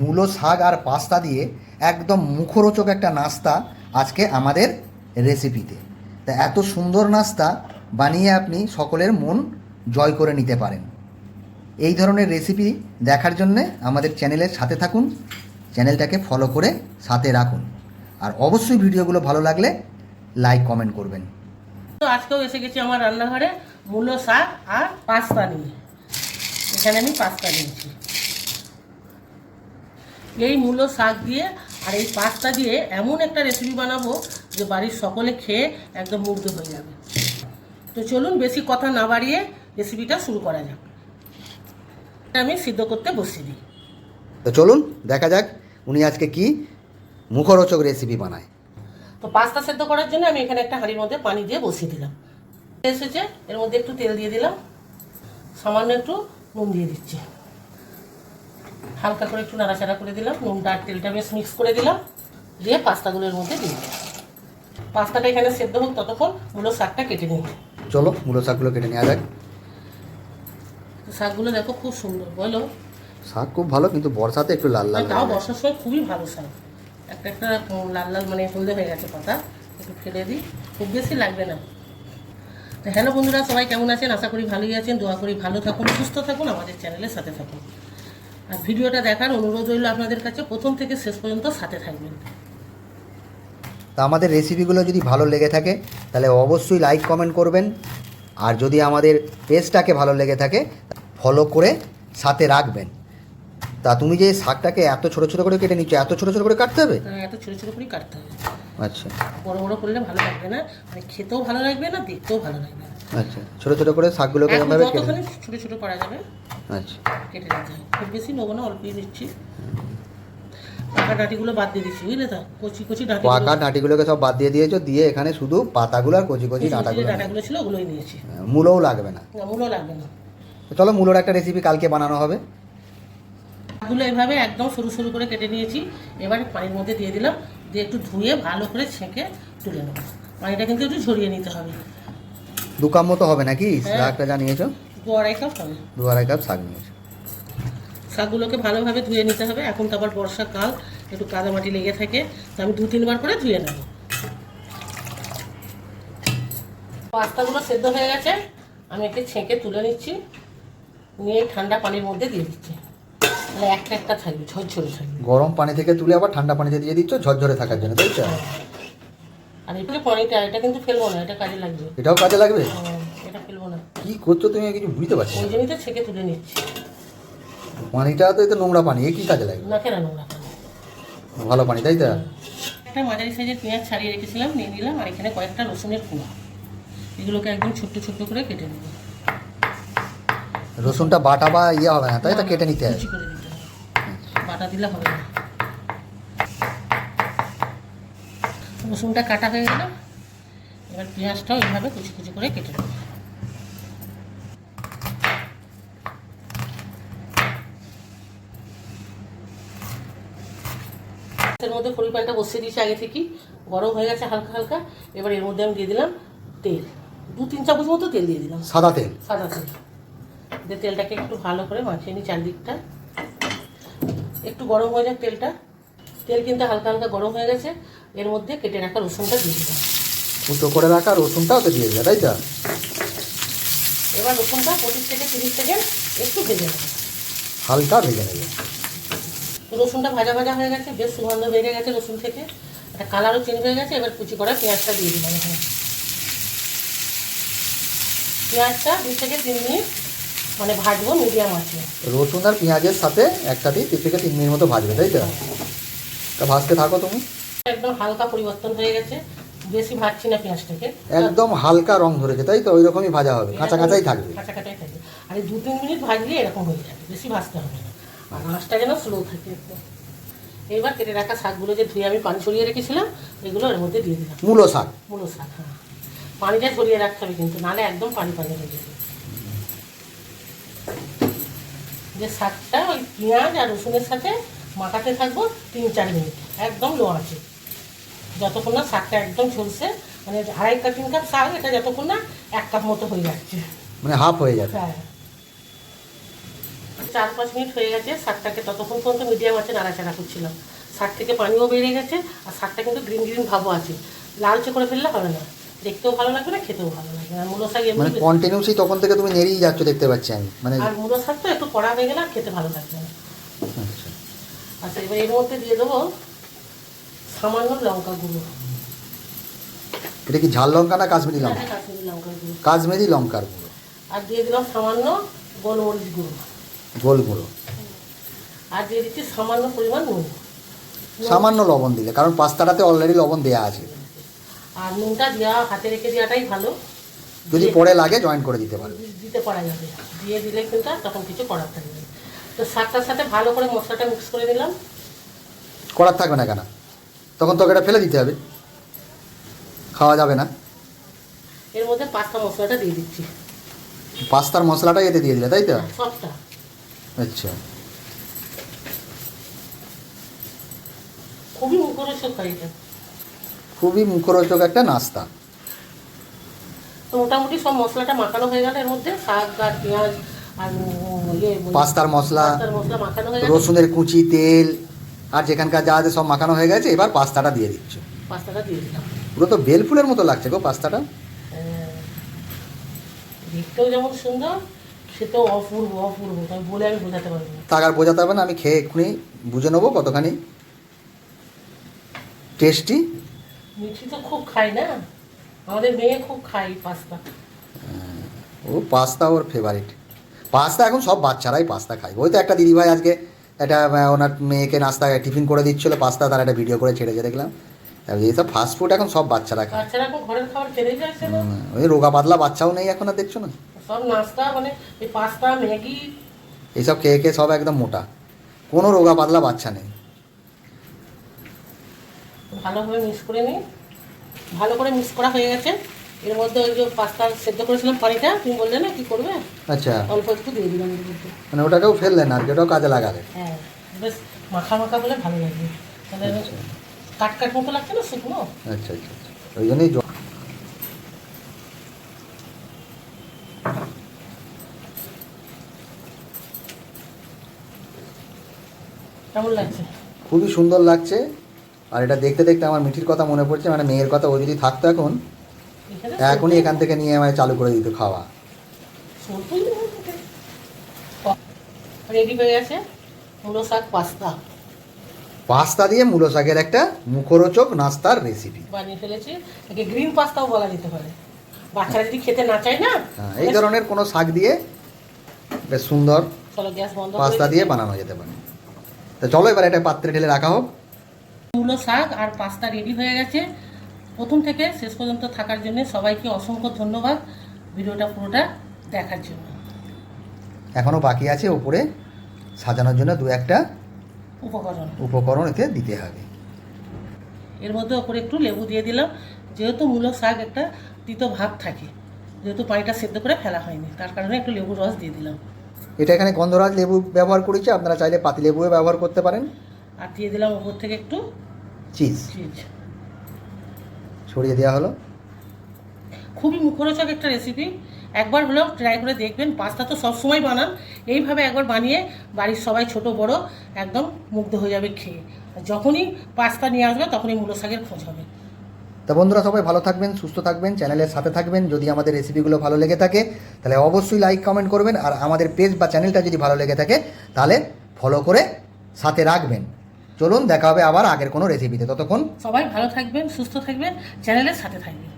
মূলো শাক আর পাস্তা দিয়ে একদম মুখরোচক একটা নাস্তা আজকে আমাদের রেসিপিতে তা এত সুন্দর নাস্তা বানিয়ে আপনি সকলের মন জয় করে নিতে পারেন। এই ধরনের রেসিপি দেখার জন্যে আমাদের চ্যানেলের সাথে থাকুন, চ্যানেলটাকে ফলো করে সাথে রাখুন। আর অবশ্যই ভিডিওগুলো ভালো লাগলে লাইক কমেন্ট করবেন। তো আজকেও এসে গেছি আমার রান্নাঘরে মূলো শাক আর পাস্তা নিয়ে। এখানে আমি পাস্তা নিয়েছি। এই মূলো শাক দিয়ে আর এই পাস্তা দিয়ে এমন একটা রেসিপি বানাবো যে বাড়ির সকলে খেয়ে একদম মুগ্ধ হয়ে যাবে। তো চলুন বেশি কথা না বাড়িয়ে রেসিপিটা শুরু করা যাক। আমি সিদ্ধ করতে বসিয়ে দিই। তো চলুন দেখা যাক উনি আজকে কি মুখরোচক রেসিপি বানায়। তো পাস্তা সেদ্ধ করার জন্য আমি এখানে একটা হাঁড়ির মধ্যে পানি দিয়ে বসিয়ে দিলাম। এসেছে এর মধ্যে একটু তেল দিয়ে দিলাম সামান্য একটু নুন দিয়ে দিচ্ছি। হালকা করে একটু নাড়াচাড়া করে দিলাম নুনটা আর তেলটা বেশ মিক্স করে দিলাম দিয়ে পাস্তাগুলো এর মধ্যে দিয়ে পাস্তাটা এখানে সেদ্ধ হোক ততক্ষণ মূলো শাকটা কেটে নিই চলো মূলো শাকগুলো কেটে নেওয়া যাক। তো শাকগুলো দেখো খুব সুন্দর বলো? শাক খুব ভালো কিন্তু বর্ষাতে একটু লাল লাল তাও বর্ষার সময় খুবই ভালো শাক। একটা একটা লাল লাল মানে হলদে হয়ে গেছে পাতা একটু ফেলে দিই। খুব বেশি লাগবে না। তো হ্যালো বন্ধুরা সবাই কেমন আছেন? আশা করি ভালোই আছেন। দোয়া করি ভালো থাকুন সুস্থ থাকুন আমাদের চ্যানেলের সাথে থাকুন। আর ভিডিওটা দেখার অনুরোধ রইল আপনাদের কাছে। প্রথম থেকে শেষ পর্যন্ত সাথে থাকবেন। তা আমাদের রেসিপিগুলো যদি ভালো লেগে থাকে, তাহলে অবশ্যই লাইক কমেন্ট করবেন। আর যদি আমাদের পেজটাকে ভালো লেগে থাকে ফলো করে সাথে রাখবেন। তা তুমি যে শাকটাকে এত ছোট ছোট করে কেটে নিচ্ছ এত ছোট ছোট করে কাটতে হবে? এত ছোটো ছোটো করে কাটতে হবে। আচ্ছা। বড় বড় করলে ভালো লাগবে না মানে খেতেও ভালো লাগবে না দেখতেও ভালো লাগবে আচ্ছা ছোট ছোট করে শাকগুলোকে এখন এভাবে কেটে ছোটো ছোটো করা যাবে আচ্ছা। কেটে নিতে হবে। খুব বেশি নেব না অল্পই নিচ্ছি পাকা ডাঁটিগুলো বাদ দিয়ে দিচ্ছি বুঝলে তো? কচি কচি ডাঁটি পাকা ডাঁটিগুলোকে সব বাদ দিয়ে দিয়েছ দিয়ে এখানে শুধু পাতাগুলো আর কচি কচি ডাঁটাগুলো ডাঁটাগুলো ছিল ওগুলোই নিয়েছি। মূলও লাগবে না। না মূলও লাগবে না। চলো মূলোর একটা রেসিপি কালকে বানানো হবে। শাকগুলো এভাবে একদম সরু সরু করে কেটে নিয়েছি। এবার পানির মধ্যে দিয়ে দিলাম। দিয়ে একটু ধুয়ে ভালো করে ছেঁকে তুলে নেব। পানিটা কিন্তু একটু ঝরিয়ে নিতে হবে। দু কাপ মতো হবে নাকি? হ্যাঁ। শাকটা যা দু আড়াই কাপ হবে। দু আড়াই কাপ শাক নিয়েছো। শাকগুলোকে ভালোভাবে ধুয়ে নিতে হবে। এখন তো আবার বর্ষাকাল একটু কাদামাটি লেগে থাকে তো আমি দু তিনবার করে ধুয়ে নেব। পাস্তাগুলো সেদ্ধ হয়ে গেছে। আমি একে ছেঁকে তুলে নিচ্ছি। নিয়ে ঠান্ডা পানির মধ্যে দিয়ে দিচ্ছি। তাহলে একটা একটা থাকবে ঝরঝরে থাকবে। গরম পানি থেকে তুলে আবার ঠান্ডা পানিতে দিয়ে দিচ্ছ ঝরঝরে থাকার জন্য তাই তো? আর এই যে পানিটা এটা কিন্তু ফেলব না এটা কাজে লাগবে। এটাও কাজে লাগবে? হুম, এটা ফেলব না। কি করছ তুমি কিছু বুঝতে পারছি। ওই জন্যই তো ছেঁকে তুলে নিচ্ছি। পানিটা তো এতো নোংরা পানি এ কি কাজে লাগবে? না কেন নোংরা পানি? ভালো পানি তাই তো? একটা মাঝারি সাইজের পেঁয়াজ ছাড়িয়ে রেখেছিলাম নিয়ে নিলাম আর এখানে কয়েকটা রসুনের কুয়া এগুলোকে একদম ছোট্ট ছোট্ট করে কেটে নেব। রসুনটা বাটা বা ইয়ে হবে না তাই তো কেটে নিতে হবে বাটা দিলে হবে না। রসুনটা কাটা হয়ে গেল। এবার পেঁয়াজটাও এইভাবে কুচি কুচি করে কেটে নেব। এর মধ্যে ফরি প্যানটা বসিয়ে দিয়েছি আগে থেকেই। গরম হয়ে গেছে হালকা হালকা। এবার এর মধ্যে আমি দিয়ে দিলাম তেল। দু তিন চামচ মতো তেল দিয়ে দিলাম। সাদা তেল। সাদা তেল। দিয়ে তেলটাকে একটু ভালো করে মাখিয়ে নিই চারদিকটা। একটু গরম হয়ে যাক তেলটা। তেল কিন্তু হালকা হালকা গরম হয়ে গেছে। এর মধ্যে কেটে রাখা রসুনটা দিয়ে দিলাম ফুটো করে রাখা রসুনটাও তো দিয়ে দেবে তাই তো? এবার রসুনটা পঁচিশ থেকে তিরিশ সেকেন্ড একটু ভেজে নেবে। হালকা ভেজে নেবে। রসুনটা ভাজা ভাজা হয়ে গেছে বেশ সুগন্ধ বেড়ে গেছে রসুন থেকে। একটা কালারও চেঞ্জ হয়ে গেছে এবার কুচি করা পেঁয়াজটা দিয়ে দিলাম পেঁয়াজটা দু থেকে তিন মিনিট মানে ভাজবো মিডিয়াম আছে। রসুন আর পেঁয়াজের সাথে একসাথে তিন থেকে তিন মিনিট মতো ভাজবে তাই তো? তা ভাজতে থাকো তুমি। একদম হালকা পরিবর্তন হয়ে গেছে বেশি ভাজছি না পেঁয়াজটাকে। একদম হালকা রং ধরেছে তাই তো? ওই রকমই ভাজা হবে কাঁচা কাঁচাই থাকবে। কাঁচা কাঁচাই থাকবে। আর দু তিন মিনিট ভাজলে এরকম হয়ে যাবে বেশি ভাজতে হবে না। আর মাছটা যেন স্লো থাকে এইবার কেটে রাখা শাকগুলো যে ধুয়ে আমি পানি ছড়িয়ে রেখেছিলাম এগুলো এর মধ্যে দিয়ে দিলাম। মূলো শাক। মূলো শাক হ্যাঁ। পানিটা ছড়িয়ে রাখতে হবে কিন্তু নাহলে একদম পানি পানি হয়ে যাবে। যে শাকটা ওই পেঁয়াজ আর রসুনের সাথে মাখাতে থাকব তিন চার মিনিট। একদম লো আছে যতক্ষণ না শাকটা একদম ঝলসে মানে আড়াই কাপ তিন কাপ শাক এটা যতক্ষণ না এক কাপ মতো হয়ে যাচ্ছে। মানে হাফ হয়ে যাবে। হ্যাঁ। চার পাঁচ মিনিট হয়ে গেছে শাকটাকে ততক্ষণ পর্যন্ত মিডিয়াম আছে নাড়াচাড়া করছিলাম। শাক থেকে পানিও বেরিয়ে গেছে আর শাকটা কিন্তু গ্রিন গ্রিন ভাবও আছে। লালচে করে ফেললে হবে না। দেখতেও ভালো লাগবে না খেতেও ভালো লাগবে আর মূলো শাক মানে কন্টিনিউসলি তখন থেকে তুমি নেড়েই যাচ্ছ দেখতে পাচ্ছি আমি। মানে আর মূলো শাক তো একটু কড়া হয়ে গেলে আর খেতে ভালো লাগবে না। আচ্ছা। আচ্ছা এবার এর মধ্যে দিয়ে দেবো সামান্য লঙ্কা গুঁড়ো। এটা কি ঝাল লঙ্কা না কাশ্মীরি লঙ্কা? কাশ্মীরি লঙ্কা গুঁড়ো। কাশ্মীরি লঙ্কার গুঁড়ো। আর দিয়ে দিলাম সামান্য গোলমরিচ গুঁড়ো। গোল গুঁড়ো। আর দিয়ে দিচ্ছি সামান্য পরিমাণ নুন। সামান্য লবণ দিলে কারণ পাস্তাটাতে অলরেডি লবণ দেওয়া আছে। আর নুনটা দেওয়া হাতে রেখে দেওয়াটাই ভালো। যদি পরে লাগে জয়েন করে দিতে পারবে দিতে পারা যাবে। দিয়ে দিলে কিন্তু তখন কিছু করার থাকবে। তো শাকটার সাথে ভালো করে মশলাটা মিক্স করে দিলাম করার থাকবে না কেন? তখন তোকে এটা ফেলে দিতে হবে। খাওয়া যাবে না। এর মধ্যে পাস্তা মশলাটা দিয়ে দিচ্ছি। পাস্তার মশলাটা এতে দিয়ে দিলে তাই তো? সবটা। আচ্ছা। খুবই মুখরোচক হয় এটা। খুবই মুখরোচক একটা নাস্তা। তো মোটামুটি সব মশলাটা মাখানো হয়ে গেল এর মধ্যে শাক আর পেঁয়াজ আর ইয়ে পাস্তার মশলা মশলা মাখানো হয়ে গেছে রসুনের কুচি তেল আর যেখানকার যা আছে সব মাখানো হয়ে গেছে এবার পাস্তাটা দিয়ে দিচ্ছ। পাস্তাটা দিয়ে দিলাম। পুরো তো বেল ফুলের মতো লাগছে গো পাস্তাটা। হ্যাঁ। দেখতেও যেমন সুন্দর সেটাও অপূর্ব অপূর্ব তাই বলে আমি বোঝাতে পারব না। তাক আর বোঝাতে হবে না আমি খেয়ে এক্ষুনি বুঝে নেব কতখানি টেস্টি। মিঠি তো খুব খাই না? আমাদের মেয়ে খুব খাই পাস্তা। ও পাস্তা ওর ফেভারিট পাস্তা এখন সব বাচ্চারাই পাস্তা খায়। ওই তো একটা দিদিভাই আজকে একটা ওনার মেয়েকে নাস্তা টিফিন করে দিচ্ছিল পাস্তা তার একটা ভিডিও করে ছেড়েছে দেখলাম। তারপরে এইসব ফাস্ট ফুড এখন সব বাচ্চারা খায়। বাচ্চারা এখন ঘরের খাবার খেতেই যাচ্ছে ওই রোগা পাতলা বাচ্চাও নেই এখন আর দেখছ না? সব নাস্তা মানে এই পাস্তা ম্যাগি। এইসব খেয়ে খেয়ে সব একদম মোটা। কোনো রোগা পাতলা বাচ্চা নেই। ভালোভাবে মিক্স করে নিই। ভালো করে মিক্স করা হয়ে গেছে। এর মধ্যে ওই যে পাস্তা সেদ্ধ করেছিলাম পানিটা তুমি বললে না কি করবে? আচ্ছা। অল্প একটু দিয়ে দিলাম মানে ওটাকেও ফেললেন আর ওটাও কাজে লাগালে। হ্যাঁ বেশ মাখা মাখা বলে ভালো লাগবে তাহলে কাট কাট মতো লাগছে না শুকনো? আচ্ছা আচ্ছা আচ্ছা। ওই জন্যই কেমন লাগছে? খুবই সুন্দর লাগছে। আর এটা দেখতে দেখতে আমার মিঠির কথা মনে পড়ছে মানে মেয়ের কথা ও যদি থাকতো এখন এখনই এখান থেকে নিয়ে আমায় চালু করে দিত খাওয়া। রেডি হয়ে গেছে? মুলো শাক পাস্তা। পাস্তা দিয়ে মূলো শাকের একটা মুখরোচক নাস্তার রেসিপি বানিয়ে ফেলেছি। একে গ্রিন পাস্তাও বলা যেতে পারে। বাচ্চারা যদি খেতে না চায় না হ্যাঁ এই ধরনের কোনো শাক দিয়ে বেশ সুন্দর পাস্তা দিয়ে বানানো যেতে পারে। তো চলো এবার এটা পাত্রে ঢেলে রাখা হোক। মূলো শাক আর পাস্তা রেডি হয়ে গেছে। প্রথম থেকে শেষ পর্যন্ত থাকার জন্য সবাইকে অসংখ্য ধন্যবাদ ভিডিওটা পুরোটা দেখার জন্য। এখনও বাকি আছে উপরে সাজানোর জন্য দু একটা উপকরণ। উপকরণ এতে দিতে হবে। এর মধ্যে ওপরে একটু লেবু দিয়ে দিলাম। যেহেতু মূলো শাক একটা তিতো ভাব থাকে যেহেতু পানিটা সেদ্ধ করে ফেলা হয়নি তার কারণে একটু লেবুর রস দিয়ে দিলাম। এটা এখানে গন্ধরাজ লেবু ব্যবহার করেছি আপনারা চাইলে পাতি লেবুও ব্যবহার করতে পারেন। আর দিয়ে দিলাম ওপর থেকে একটু চিজ চিজ ছড়িয়ে দেওয়া হলো। খুবই মুখরোচক একটা রেসিপি একবার হলেও ট্রাই করে দেখবেন পাস্তা তো সবসময় বানান। এইভাবে একবার বানিয়ে বাড়ির সবাই ছোট বড় একদম মুগ্ধ হয়ে যাবে খেয়ে। যখনই পাস্তা নিয়ে আসবে তখনই মূলো শাকের খোঁজ হবে। তো বন্ধুরা সবাই ভালো থাকবেন সুস্থ থাকবেন চ্যানেলের সাথে থাকবেন। যদি আমাদের রেসিপিগুলো ভালো লেগে থাকে তাহলে অবশ্যই লাইক কমেন্ট করবেন। আর আমাদের পেজ বা চ্যানেলটা যদি ভালো লেগে থাকে তাহলে ফলো করে সাথে রাখবেন। চলুন, দেখা হবে আবার আগের কোনো রেসিপিতে ততক্ষণ সবাই ভালো থাকবেন, সুস্থ থাকবেন চ্যানেলের সাথে থাকবেন।